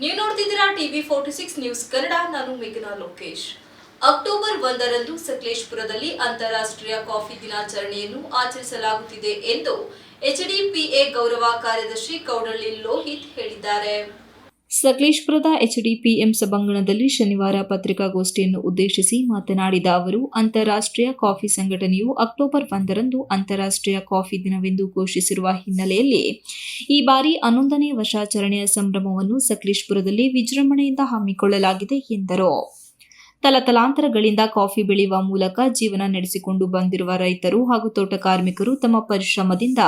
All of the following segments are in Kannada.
ನೀವು ನೋಡ್ತಿದ್ದೀರಾ TV forty six news Kannada, ನಾನು ಮೇಘನಾ ಲೋಕೇಶ್. ಅಕ್ಟೋಬರ್ ಒಂದರಂದು ಸಕಲೇಶ್ಪುರದಲ್ಲಿ ಅಂತಾರಾಷ್ಟ್ರೀಯ ಕಾಫಿ ದಿನಾಚರಣೆಯನ್ನು ಆಚರಿಸಲಾಗುತ್ತಿದೆ ಎಂದು ಎಚ್ಡಿಪಿಎ ಗೌರವ ಕಾರ್ಯದರ್ಶಿ ಕೌಡಳ್ಳಿ ಲೋಹಿತ್ ಹೇಳಿದ್ದಾರೆ. ಸಕಲೇಶ್ಪುರದ ಎಚ್ಡಿಪಿಎಂ ಸಭಾಂಗಣದಲ್ಲಿ ಶನಿವಾರ ಪತ್ರಿಕಾಗೋಷ್ಠಿಯನ್ನು ಉದ್ದೇಶಿಸಿ ಮಾತನಾಡಿದ ಅವರು, ಅಂತಾರಾಷ್ಟ್ರೀಯ ಕಾಫಿ ಸಂಘಟನೆಯು ಅಕ್ಟೋಬರ್ ಒಂದರಂದು ಅಂತಾರಾಷ್ಟ್ರೀಯ ಕಾಫಿ ದಿನವೆಂದು ಘೋಷಿಸಿರುವ ಹಿನ್ನೆಲೆಯಲ್ಲಿ ಈ ಬಾರಿ ಹನ್ನೊಂದನೇ ವರ್ಷಾಚರಣೆಯ ಸಂಭ್ರಮವನ್ನು ಸಕಲೇಶ್ಪುರದಲ್ಲಿ ವಿಜೃಂಭಣೆಯಿಂದ ಹಮ್ಮಿಕೊಳ್ಳಲಾಗಿದೆ ಎಂದರು. ತಲತಲಾಂತರಗಳಿಂದ ಕಾಫಿ ಬೆಳೆಯುವ ಮೂಲಕ ಜೀವನ ನಡೆಸಿಕೊಂಡು ಬಂದಿರುವ ರೈತರು ಹಾಗೂ ತೋಟ ಕಾರ್ಮಿಕರು ತಮ್ಮ ಪರಿಶ್ರಮದಿಂದ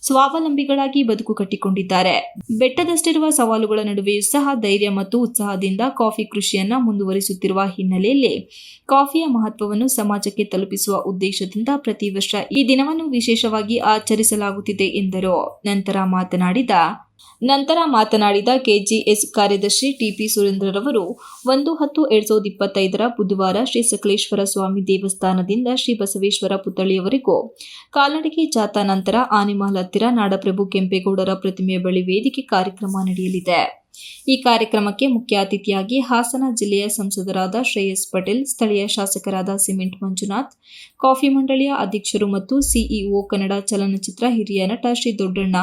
ಸ್ವಾವಲಂಬಿಗಳಾಗಿ ಬದುಕು ಕಟ್ಟಿಕೊಂಡಿದ್ದಾರೆ. ಬೆಟ್ಟದಷ್ಟಿರುವ ಸವಾಲುಗಳ ನಡುವೆಯೂ ಸಹ ಧೈರ್ಯ ಮತ್ತು ಉತ್ಸಾಹದಿಂದ ಕಾಫಿ ಕೃಷಿಯನ್ನ ಮುಂದುವರಿಸುತ್ತಿರುವ ಹಿನ್ನೆಲೆಯಲ್ಲಿ ಕಾಫಿಯ ಮಹತ್ವವನ್ನು ಸಮಾಜಕ್ಕೆ ತಲುಪಿಸುವ ಉದ್ದೇಶದಿಂದ ಪ್ರತಿ ವರ್ಷ ಈ ದಿನವನ್ನು ವಿಶೇಷವಾಗಿ ಆಚರಿಸಲಾಗುತ್ತಿದೆ ಎಂದರು. ನಂತರ ಮಾತನಾಡಿದ ನಂತರ ಮಾತನಾಡಿದ ಕೆಜಿಎಸ್ ಕಾರ್ಯದರ್ಶಿ ಟಿಪಿ ಸುರೇಂದ್ರರವರು, ಒಂದು ಹತ್ತು ಎರಡ್ ಸಾವಿರದ ಇಪ್ಪತ್ತೈದರ ಬುಧವಾರ ಶ್ರೀ ಸಕಲೇಶ್ವರ ಸ್ವಾಮಿ ದೇವಸ್ಥಾನದಿಂದ ಶ್ರೀ ಬಸವೇಶ್ವರ ಪುತ್ಥಳಿಯವರೆಗೂ ಕಾಲ್ನಡಿಗೆ ಜಾಥಾ ನಂತರ ಆನೆಮಹಲ್ ಹತ್ತಿರ ನಾಡಪ್ರಭು ಕೆಂಪೇಗೌಡರ ಪ್ರತಿಮೆಯ ಬಳಿ ವೇದಿಕೆ ಕಾರ್ಯಕ್ರಮ ನಡೆಯಲಿದೆ. ಈ ಕಾರ್ಯಕ್ರಮಕ್ಕೆ ಮುಖ್ಯ ಅತಿಥಿಯಾಗಿ ಹಾಸನ ಜಿಲ್ಲೆಯ ಸಂಸದರಾದ ಶ್ರೇಯಸ್ ಪಟೇಲ್, ಸ್ಥಳೀಯ ಶಾಸಕರಾದ ಸಿಮೆಂಟ್ ಮಂಜುನಾಥ್, ಕಾಫಿ ಮಂಡಳಿಯ ಅಧ್ಯಕ್ಷರು ಮತ್ತು ಸಿಇಒ ಕನ್ನಡ ಚಲನಚಿತ್ರ ಹಿರಿಯ ನಟ Shri Doddanna,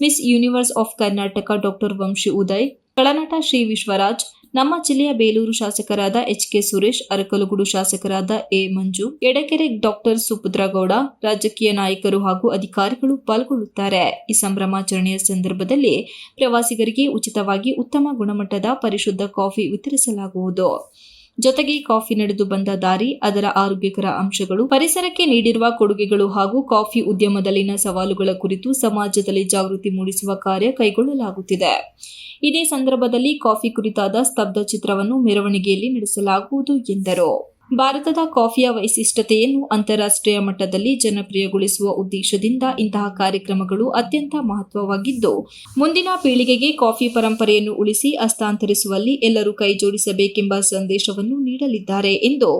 miss universe of Karnataka doctor Vamshi Uday ಕಳನಟ Shri Vishwaraj ನಮ್ಮ ಜಿಲ್ಲೆಯ ಬೇಲೂರು ಶಾಸಕರಾದ ಎಚ್ ಕೆ ಸುರೇಶ್, ಅರಕಲಗೂಡು ಶಾಸಕರಾದ ಎ ಮಂಜು, ಎಡಕೆರೆ ಡಾಕ್ಟರ್ ಸುಭದ್ರಗೌಡ, ರಾಜಕೀಯ ನಾಯಕರು ಹಾಗೂ ಅಧಿಕಾರಿಗಳು ಪಾಲ್ಗೊಳ್ಳುತ್ತಾರೆ. ಈ ಸಂಭ್ರಮಾಚರಣೆಯ ಸಂದರ್ಭದಲ್ಲಿ ಪ್ರವಾಸಿಗರಿಗೆ ಉಚಿತವಾಗಿ ಉತ್ತಮ ಗುಣಮಟ್ಟದ ಪರಿಶುದ್ಧ ಕಾಫಿ ವಿತರಿಸಲಾಗುವುದು. ಜೊತೆಗೆ ಕಾಫಿ ನಡೆದು ಬಂದ ದಾರಿ, ಅದರ ಆರೋಗ್ಯಕರ ಅಂಶಗಳು, ಪರಿಸರಕ್ಕೆ ನೀಡಿರುವ ಕೊಡುಗೆಗಳು ಹಾಗೂ ಕಾಫಿ ಉದ್ಯಮದಲ್ಲಿನ ಸವಾಲುಗಳ ಕುರಿತು ಸಮಾಜದಲ್ಲಿ ಜಾಗೃತಿ ಮೂಡಿಸುವ ಕಾರ್ಯ ಕೈಗೊಳ್ಳಲಾಗುತ್ತಿದೆ. ಇದೇ ಸಂದರ್ಭದಲ್ಲಿ ಕಾಫಿ ಕುರಿತಾದ ಸ್ತಬ್ಧ ಚಿತ್ರವನ್ನು ಮೆರವಣಿಗೆಯಲ್ಲಿ ನಡೆಸಲಾಗುವುದು ಎಂದರು. ಭಾರತದ ಕಾಫಿಯ ವೈಶಿಷ್ಟ್ಯತೆಯನ್ನು ಅಂತಾರಾಷ್ಟ್ರೀಯ ಮಟ್ಟದಲ್ಲಿ ಜನಪ್ರಿಯಗೊಳಿಸುವ ಉದ್ದೇಶದಿಂದ ಇಂತಹ ಕಾರ್ಯಕ್ರಮಗಳು ಅತ್ಯಂತ ಮಹತ್ವವಾಗಿದ್ದು, ಮುಂದಿನ ಪೀಳಿಗೆಗೆ ಕಾಫಿ ಪರಂಪರೆಯನ್ನು ಉಳಿಸಿ ಹಸ್ತಾಂತರಿಸುವಲ್ಲಿ ಎಲ್ಲರೂ ಕೈಜೋಡಿಸಬೇಕೆಂಬ ಸಂದೇಶವನ್ನು ನೀಡಲಿದ್ದಾರೆ ಎಂದು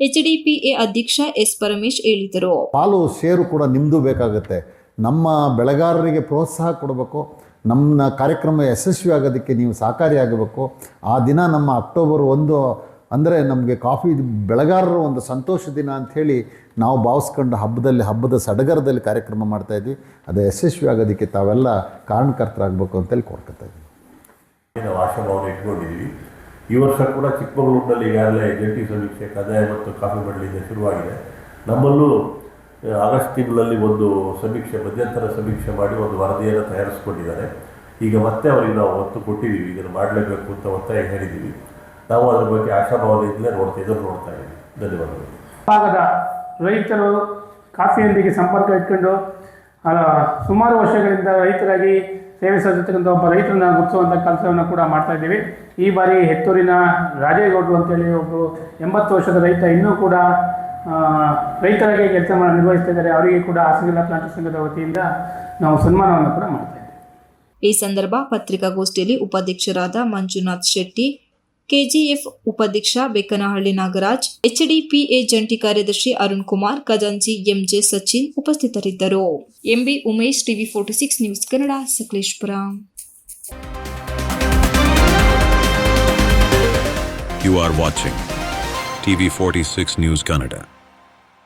ಎಚ್ಡಿಪಿಎ ಅಧ್ಯಕ್ಷ ಎಸ್ ಪರಮೇಶ್ ಹೇಳಿದರು. ಪಾಲು ಸೇರು ಕೂಡ ನಿಮ್ಮದು ಬೇಕಾಗುತ್ತೆ. ನಮ್ಮ ಬೆಳೆಗಾರರಿಗೆ ಪ್ರೋತ್ಸಾಹ ಕೊಡಬೇಕು. ನಮ್ಮ ಕಾರ್ಯಕ್ರಮ ಯಶಸ್ವಿ ಆಗೋದಕ್ಕೆ ನೀವು ಸಹಕಾರಿಯಾಗಬೇಕು. ಆ ದಿನ ನಮ್ಮ ಅಕ್ಟೋಬರ್ ಒಂದು ಅಂದರೆ ನಮಗೆ ಕಾಫಿ ಬೆಳೆಗಾರರ ಒಂದು ಸಂತೋಷ ದಿನ ಅಂಥೇಳಿ ನಾವು ಭಾವಿಸ್ಕೊಂಡು ಹಬ್ಬದಲ್ಲಿ, ಹಬ್ಬದ ಸಡಗರದಲ್ಲಿ ಕಾರ್ಯಕ್ರಮ ಮಾಡ್ತಾಯಿದ್ವಿ ಅದು ಯಶಸ್ವಿ ಆಗೋದಕ್ಕೆ ತಾವೆಲ್ಲ ಕಾರಣಕರ್ತರಾಗಬೇಕು ಅಂತೇಳಿ ಕೋರ್ಕೊತಾ ಇದ್ದೀವಿ ನಾವು ಆಶಾಭಾವನೆ ಇಟ್ಕೊಂಡಿದ್ದೀವಿ. ಈ ವರ್ಷ ಕೂಡ ಚಿಕ್ಕಮಗಳೂರಿನಲ್ಲಿ ಈಗಾಗಲೇ ಜಂಟಿ ಸಮೀಕ್ಷೆ ಕದಾಯ ಮತ್ತು ಕಾಫಿ ಮಂಡಳಿಯಿಂದ ಶುರುವಾಗಿದೆ. ನಮ್ಮಲ್ಲೂ ಆಗಸ್ಟ್ ತಿಂಗಳಲ್ಲಿ ಒಂದು ಸಮೀಕ್ಷೆ, ಮಧ್ಯಂತರ ಸಮೀಕ್ಷೆ ಮಾಡಿ ಒಂದು ವರದಿಯನ್ನು ತಯಾರಿಸ್ಕೊಂಡಿದ್ದಾರೆ. ಈಗ ಮತ್ತೆ ಅವರಿಗೆ ನಾವು ಒತ್ತು ಕೊಟ್ಟಿದ್ದೀವಿ. ಇದನ್ನು ಮಾಡಲೇಬೇಕು ಅಂತ ಒತ್ತಾಯ ಹೇಳಿದ್ದೀವಿ. ನಾವು ಅದ್ರ ಬಗ್ಗೆ ಆಶಾಭಾವನೆಯಿಂದಲೇ ನೋಡ್ತಾ ಎದುರು ನೋಡ್ತಾ ಇದ್ದೀವಿ ಧನ್ಯವಾದಗಳು. ಭಾಗದ ರೈತರು ಕಾಫಿಯೊಂದಿಗೆ ಸಂಪರ್ಕ ಇಟ್ಕೊಂಡು ಸುಮಾರು ವರ್ಷಗಳಿಂದ ರೈತರಾಗಿ ಸೇವೆ ಸಲ್ಲಿಸ್ತಕ್ಕಂಥ ಒಬ್ಬ ರೈತರನ್ನ ಗುರುತಿಸುವಂಥ ಕೆಲಸವನ್ನು ಕೂಡ ಮಾಡ್ತಾ ಇದ್ದೀವಿ. ಈ ಬಾರಿ ಹೆತ್ತೂರಿನ ರಾಜೇಗೌಡರು ಅಂತೇಳಿ ಒಬ್ಬರು ಎಂಬತ್ತು ವರ್ಷದ ರೈತ ಇನ್ನೂ ಕೂಡ ರೈತರಾಗಿ ಕೆಲಸ ಮಾಡಿ ನಿರ್ವಹಿಸ್ತಾ ಇದ್ದಾರೆ. ಅವರಿಗೆ ಕೂಡ ಹಾಸನ ಪ್ಲಾಂಟ್ ಸಂಘದ ವತಿಯಿಂದ ನಾವು ಸನ್ಮಾನವನ್ನು ಕೂಡ ಮಾಡ್ತಾ ಇದ್ದೀವಿ. ಈ ಸಂದರ್ಭ ಪತ್ರಿಕಾಗೋಷ್ಠಿಯಲ್ಲಿ ಉಪಾಧ್ಯಕ್ಷರಾದ ಮಂಜುನಾಥ್ ಶೆಟ್ಟಿ ಕೆಜಿಎಫ್ ಉಪಾಧ್ಯಕ್ಷ ಬೆಕ್ಕನಹಳ್ಳಿ ನಾಗರಾಜ್, ಎಚ್ಡಿಪಿಎ ಜಂಟಿ ಕಾರ್ಯದರ್ಶಿ ಅರುಣ್ ಕುಮಾರ್, ಖಜಾಂಚಿ ಎಂಜೆ ಸಚಿನ್ ಉಪಸ್ಥಿತರಿದ್ದರು MB Umesh, TV forty six news Kannada, Sakleshpur You are watching TV46 News Kannada.